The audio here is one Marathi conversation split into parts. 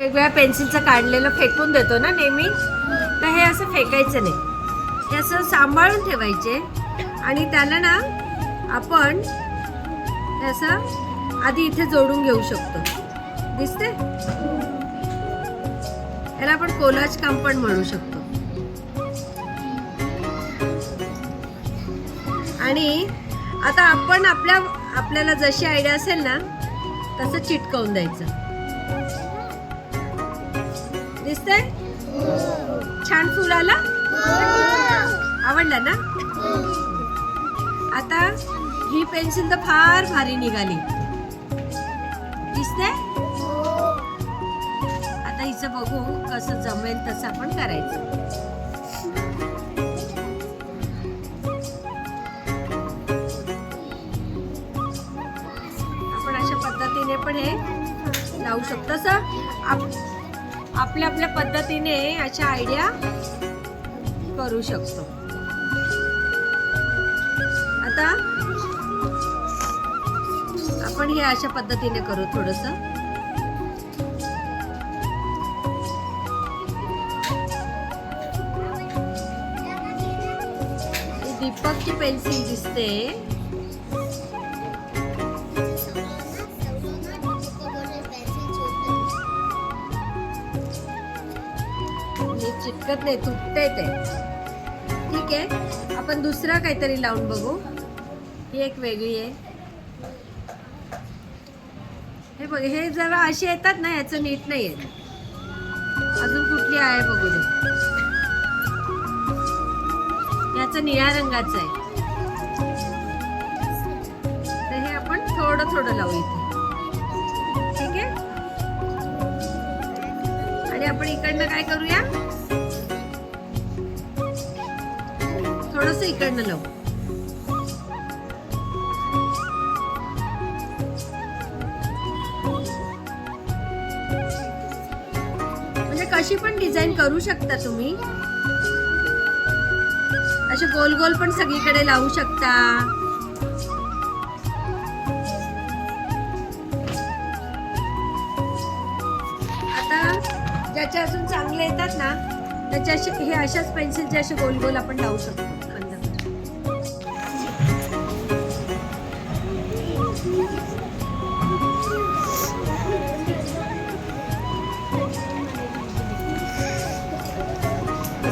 वेगवेगळ्या पेन्सिलचं काढलेलं फेकून देतो ना नेहमी? तर हे असं फेकायचं नाही. हे असं सांभाळून ठेवायचे. आणि त्याला ना आपण असं आधी इथे जोडून घेऊ शकतो. दिसते याला आपण कोलाज काम पण म्हणू शकतो. आणि आता आपण आपल्या आपल्याला जशी आयडिया असेल ना तसं चिटकवून द्यायचं. दिसतंय? छान फुल आला? आवडलं ना? आता ही पेन्सिल तर फार भारी निघाली. दिसते आता हिचं बघू कसं जमेल तसं आपण करायचं. आपण अशा पद्धतीने पण हे लावू शकतो. असं आपल्या आपल्या पद्धतीने अशा आयडिया करू शकतो. आता आपण हे अशा पद्धतीने करू थोडस. दीपकची पेन्सिल दिसते. चिटकत नाही तुटते ते. ठीक आहे आपण दुसरा काहीतरी लावून बघू. ही एक वेगळी आहे. हे बघ हे जरा असे येतात ना याचं नीट नाही येत अजून कुठली आहे बघू दे. याचं निळ्या रंगाचं आहे. तर हे आपण थोडं थोडं लावू इथे. ठीक आहे? आणि आपण इकडनं काय करूया? थोडस इकडनं लावू. म्हणजे कशी पण डिझाईन करू शकता तुम्ही. असे गोल गोल पण सगळीकडे लावू शकता. आता ज्याचे अजून चांगले येतात ना त्याच्या हे अशाच पेन्सिलचे असे गोल गोल आपण लावू शकतो.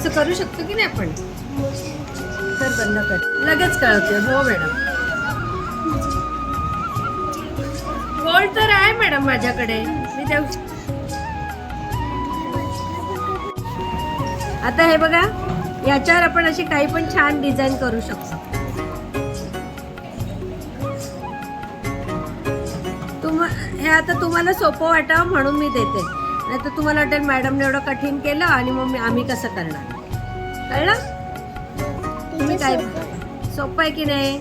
असं करू शकतो की नाही आपण? तर बंद कर. लगेच कळवते हो मॅडम गोल्ड तर आहे मॅडम माझ्याकडे. मी देऊ आता हे बघा याच्यावर आपण अशी काही पण छान डिझाईन करू शकतो. तुम हे आता तुम्हाला सोपं वाटावं म्हणून मी देते. नाही तर तुम्हाला वाटेल मॅडमने एवढं कठीण केलं आणि मग मी आम्ही कसं करणार? कळलं? तुम्ही काय सोपं आहे. की नाही?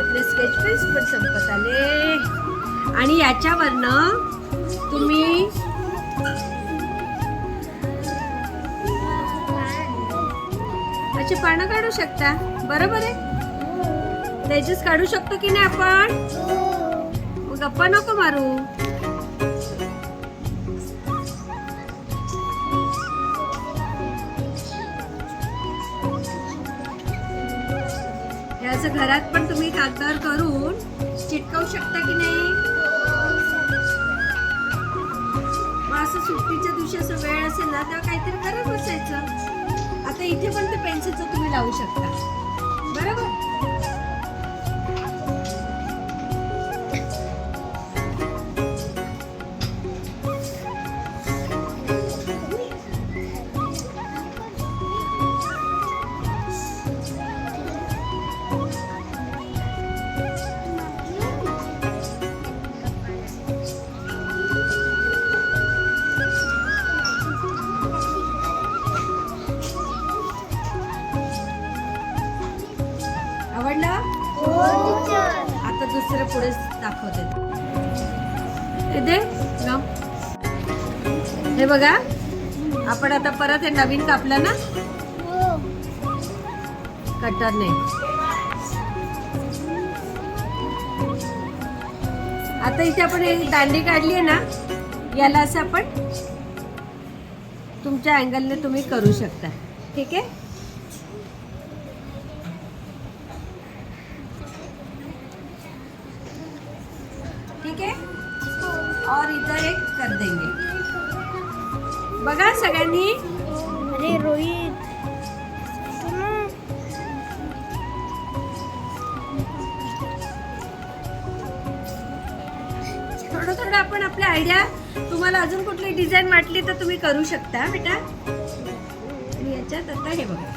आपले स्केच पेन्स पण संपत आले. आणि याच्यावरनं तुम्ही अशी पानं काढू शकता. बरोबर आहे? लेजेस काढू शकतो की नाही आपण? मग गप्पा नको मारू. याच घरात पण तुम्ही कागदावर करून चिटकवू शकता की नाही? असं सुट्टीच्या दिवशी असं वेळ असेल ना तेव्हा काहीतरी करत बसायचं आता इथे पण ते पेन्सिलचं तुम्ही लावू शकता. आता दुसरं पुढे दाखवते. हे बघा आपण आता परत हे नवीन कापलं ना? कटरने आता इथे आपण एक दांडी काढली आहे ना याला असं आपण तुमच्या अँगलने तुम्ही करू शकता. ठीक आहे? बघा सगळ्यांनी. अरे रोहित. थोडं थोडं आपण आपल्या आयडिया तुम्हाला अजून कुठली डिझाईन वाटली तर तुम्ही करू शकता बेटा. आणि याच्यात आता हे बघा.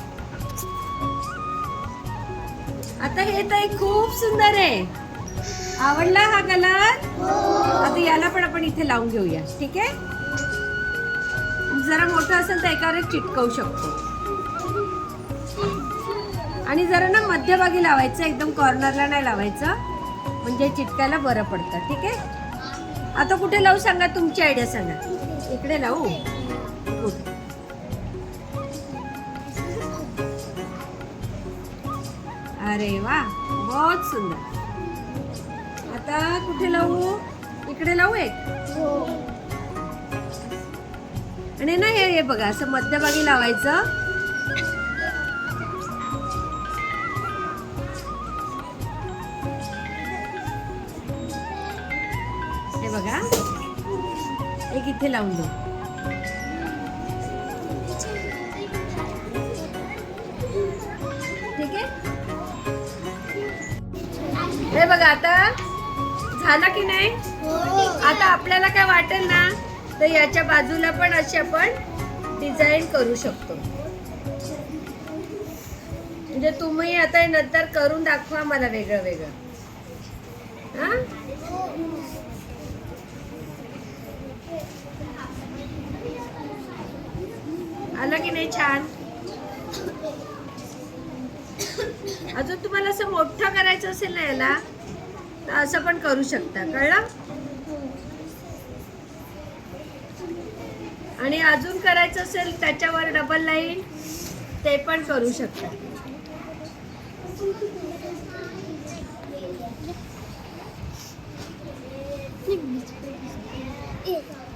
आता हे तर खूप सुंदर आहे. आवडला हा कलर आता याला पण आपण इथे लावून घेऊया. ठीक आहे? जरा मोठं असेल तर एका एक चिटकवू शकतो. आणि जरा ना मध्यभागी लावायचं एकदम कॉर्नरला नाही लावायचं. म्हणजे चिटकायला बरं पडतं ठीक आहे? आता कुठे लावू सांगा? तुमची आयडिया सांगा. इकडे लावू? अरे वा बहुत सुंदर. आता कुठे लावू? इकडे लावू एक? आणि ना हे हे बघा असं मध्यभागी लावायचं. हे बघा. एक इथे लावून देऊ ठीक आहे? हे बघा आता झालं की नाही? आता आपल्याला काय वाटेल ना? तर याच्या बाजूला पण अशी आपण डिझाईन करू शकतो. म्हणजे तुम्ही आता नंतर करून दाखवा मला वेगळं वेगळं. हा? आलं की नाही छान? अजून तुम्हाला असं मोठं करायचं असेल ना याला तर असं पण करू शकता. कळलं? आणि अजून करायचं असेल त्याच्यावर डबल लाईन ते पण करू शकता.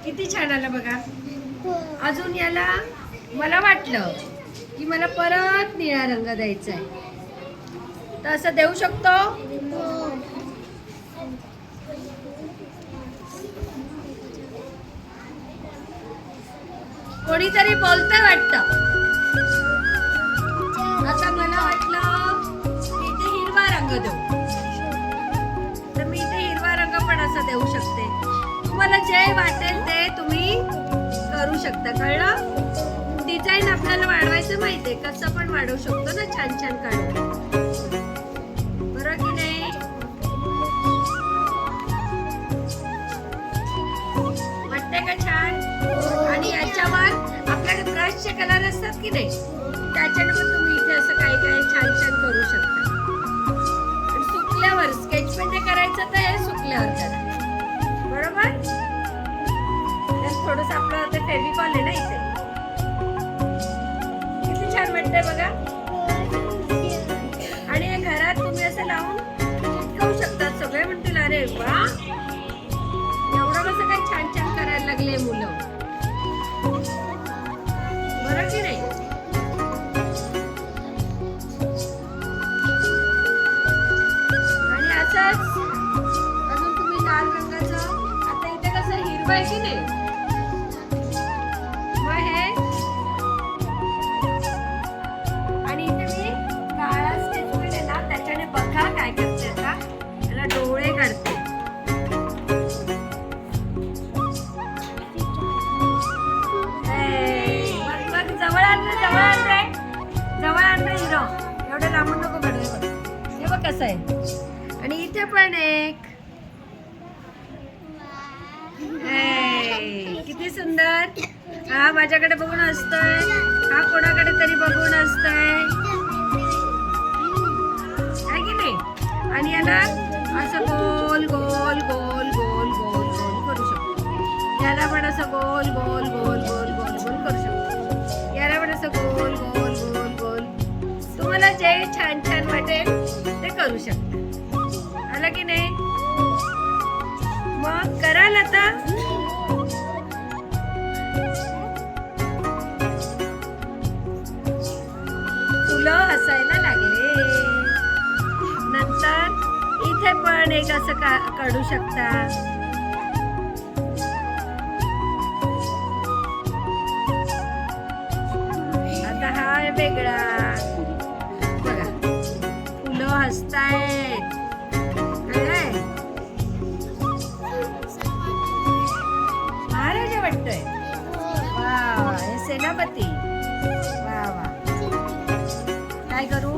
किती छान आलं बघा. अजून याला मला वाटलं की मला परत निळा रंग द्यायचा आहे तर असं देऊ शकतो? कोणीतरी बोलतंय वाटतं. आता मला वाटलं. इथे हिरवा रंग देऊ. तर मी इथे हिरवा रंग पण असा देऊ शकते. तुम्हाला जे वाटेल ते तुम्ही करू शकता. कळलं? डिझाईन आपल्याला वाढवायचं माहितीये. कसं पण वाढवू शकतो ना छान छान काढून. बरं की नाही? वाटते का छान? त्याच्यावर आपल्याकडे ब्रशचे कलर असतात की नाही? त्याच्याने पण तुम्ही इथे असं काही काही छान छान करू शकता. सुकल्यावर स्केच म्हणजे करायचं तर हे सुकल्यावर करा. बरोबर? थोडस आपलं आता फेविकॉल आहे ना इथे. किती छान वाटतंय बघा. आणि हे घरात तुम्ही असं लावून चिटकवू शकतात सगळे म्हणतील अरे वा! एवढं कसं काय छान छान करायला लागले मुलं. बरं की नाही आणि कसं आहे? आणि इथे पण एक. किती सुंदर. हा माझ्याकडे बघून असतोय हा कोणाकडे तरी बघून असतोय आता. फुलं हसायला लागले. नंतर इथे पण एक असं का काढू शकता. हा वेगळा. बघा. फुलं हसतायत. सेनापती. वा वा. काय करू?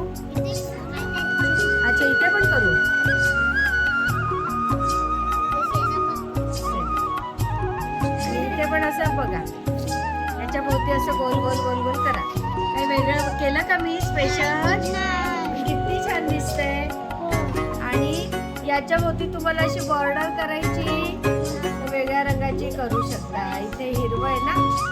अच्छा इथे पण करू. इथे पण असं बघा. याच्या भोवती असं गोल गोल गोल गोल करा. काही वेगळं केलं का मी? स्पेशल किती छान दिसतंय. आणि याच्या भोवती तुम्हाला अशी बॉर्डर करायची. वेगळ्या रंगाची करू शकता. इथे हिरवं आहे ना?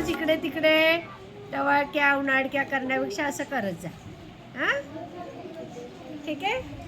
जिकडे इकडे तिकडे टवाळक्या उन्हाळक्या करण्यापेक्षा असं करत जा. हां? ठीक आहे?